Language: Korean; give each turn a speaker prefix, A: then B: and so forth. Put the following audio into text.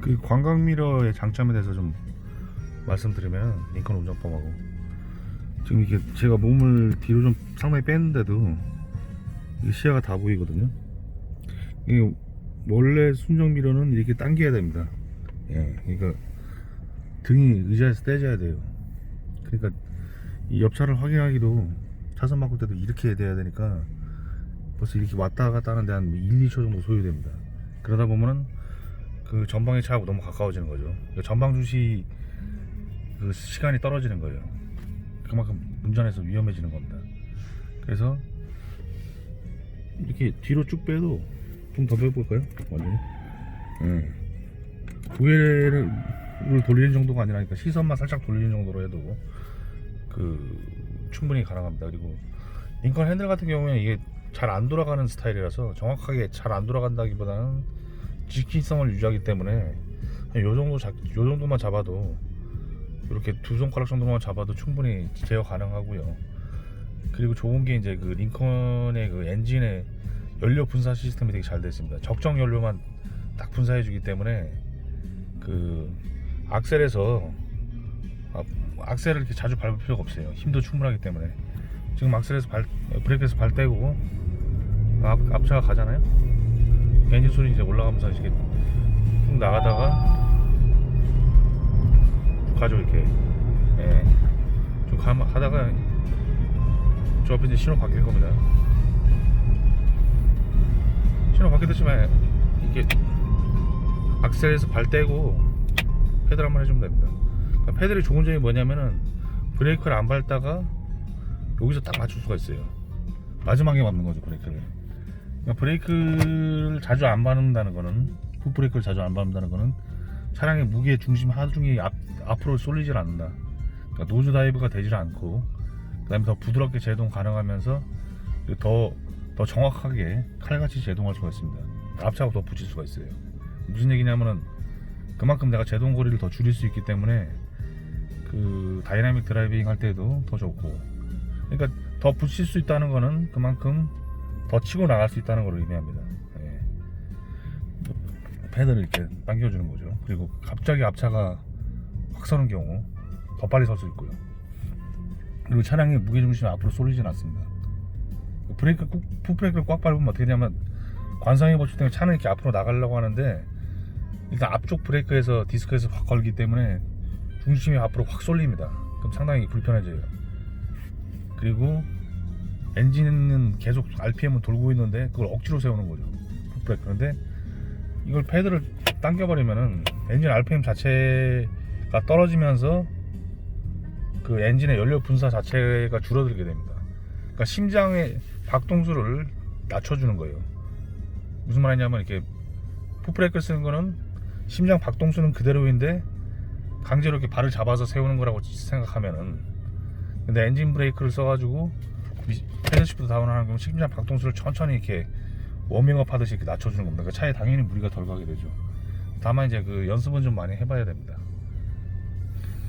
A: 그 관광 미러의 장점에 대해서 좀 말씀드리면 링컨 운전법하고 지금 이게 제가 몸을 뒤로 좀 상당히 뺐는데도 이 시야가 다 보이거든요. 이게 원래 순정 미러는 이렇게 당겨야 됩니다. 예, 그러니까 등이 의자에서 떼져야 돼요. 그러니까 이 옆차를 확인하기도 차선 바꿀 때도 이렇게 돼야 되니까 벌써 이렇게 왔다 갔다 하는데 한 1, 2초 정도 소요됩니다. 그러다 보면은 그 전방의 차하고 너무 가까워지는 거죠. 그러니까 전방 주시 그 시간이 떨어지는 거예요. 그만큼 운전해서 위험해지는 겁니다. 그래서 이렇게 뒤로 쭉 빼도 좀 더 빼볼까요? 완전히. 예. 고개를 돌리는 정도가 아니라 그러니까 시선만 살짝 돌리는 정도로 해도 그 충분히 가능합니다. 그리고 링컨 핸들 같은 경우에 이게 잘 안 돌아가는 스타일이라서 정확하게 잘 안 돌아간다기보다는 직진성을 유지하기 때문에 요 정도 잡, 요 정도만 잡아도 이렇게 두 손가락 정도만 잡아도 충분히 제어 가능하고요. 그리고 좋은 게 이제 그 링컨의 그 엔진의 연료 분사 시스템이 되게 잘 됐습니다. 적정 연료만 딱 분사해 주기 때문에 그 악셀에서 아, 악셀을 이렇게 자주 밟을 필요가 없어요. 힘도 충분하기 때문에 지금 악셀에서 발 브레이크에서 발 떼고 앞, 앞차가 가잖아요. 엔진 소리 이제 올라가면서 이렇게 쭉 나가다가 쭉 가죠 이렇게. 예. 쭉 가, 가다가 저 앞에 이제 신호 바뀔 겁니다. 신호 바뀌듯이만 이렇게 악셀에서 발 떼고 페달 한번 해주면 됩니다. 그러니까 페달이 좋은 점이 뭐냐면은 브레이크를 안 밟다가 여기서 딱 맞출 수가 있어요. 마지막에 밟는 거죠 브레이크를. 그러니까 브레이크를 자주 안 밟는다는 거는 풋 브레이크를 자주 안 밟는다는 거는 차량의 무게 중심 하중이 앞, 앞으로 쏠리질 않는다. 그러니까 노즈 다이브가 되질 않고 그다음에 더 부드럽게 제동 가능하면서 더, 더 정확하게 칼같이 제동할 수가 있습니다. 앞차가 더 붙일 수가 있어요. 무슨 얘기냐면은 그만큼 내가 제동 거리를 더 줄일 수 있기 때문에 그 다이나믹 드라이빙 할 때도 더 좋고 그러니까 더 붙일 수 있다는 거는 그만큼 더 치고 나갈 수 있다는 걸 의미합니다. 예. 패드를 이렇게 당겨주는 거죠. 그리고 갑자기 앞차가 확 서는 경우 더 빨리 설 수 있고요. 그리고 차량의 무게중심이 앞으로 쏠리진 않습니다. 브레이크 꾹, 풋브레이크를 꽉 밟으면 어떻게 되냐면 관상의 법칙 때문에 차는 이렇게 앞으로 나가려고 하는데 일단 앞쪽 브레이크에서 디스크에서 확 걸기 때문에 중심이 앞으로 확 쏠립니다. 그럼 상당히 불편해져요. 그리고 엔진은 계속 RPM은 돌고 있는데 그걸 억지로 세우는 거죠. 풋브레이크. 그런데 이걸 패드를 당겨버리면은 엔진 RPM 자체가 떨어지면서 그 엔진의 연료 분사 자체가 줄어들게 됩니다. 그러니까 심장의 박동수를 낮춰주는 거예요. 무슨 말이냐면 이렇게 풋브레이크를 쓰는 거는 심장 박동수는 그대로인데 강제로 이렇게 발을 잡아서 세우는 거라고 생각하면은 근데 엔진 브레이크를 써가지고 패드 시프트 다운을 하는 경우 심장 박동수를 천천히 이렇게 워밍업 하듯이 이렇게 낮춰주는 겁니다. 그러니까 차에 당연히 무리가 덜 가게 되죠. 다만 이제 그 연습은 좀 많이 해봐야 됩니다.